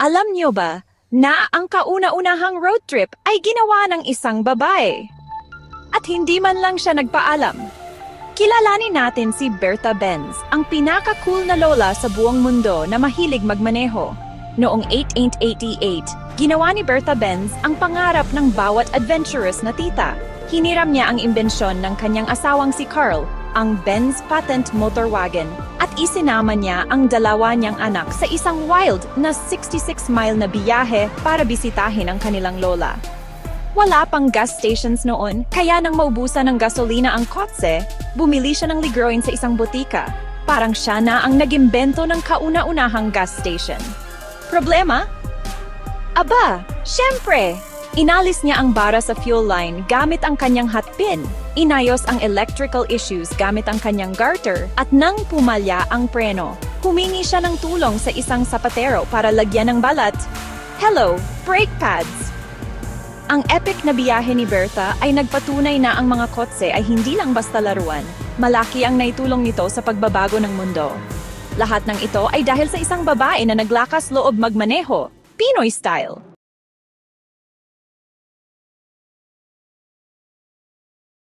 Alam niyo ba na ang kauna-unahang road trip ay ginawa ng isang babae? At hindi man lang siya nagpaalam. Kilalanin natin si Berta Benz, ang pinaka-cool na lola sa buong mundo na mahilig magmaneho. Noong 1888, ginawa ni Bertha Benz ang pangarap ng bawat adventurous na tita. Hiniram niya ang imbensyon ng kanyang asawang si Carl, ang Benz Patent Motor Wagon, at isinama niya ang dalawa niyang anak sa isang wild na 66-mile na biyahe para bisitahin ang kanilang lola. Wala pang gas stations noon, kaya nang maubusan ng gasolina ang kotse, bumili siya ng ligroin sa isang butika. Parang siya na ang nagimbento ng kauna-unahang gas station. Problema? Aba, syempre! Inalis niya ang bara sa fuel line gamit ang kanyang hot pin. Inayos ang electrical issues gamit ang kanyang garter at nang pumalya ang preno, humingi siya ng tulong sa isang sapatero para lagyan ng balat. Hello, brake pads! Ang epic na biyahe ni Bertha ay nagpatunay na ang mga kotse ay hindi lang basta laruan. Malaki ang naitulong nito sa pagbabago ng mundo. Lahat ng ito ay dahil sa isang babae na naglakas loob magmaneho, Pinoy style.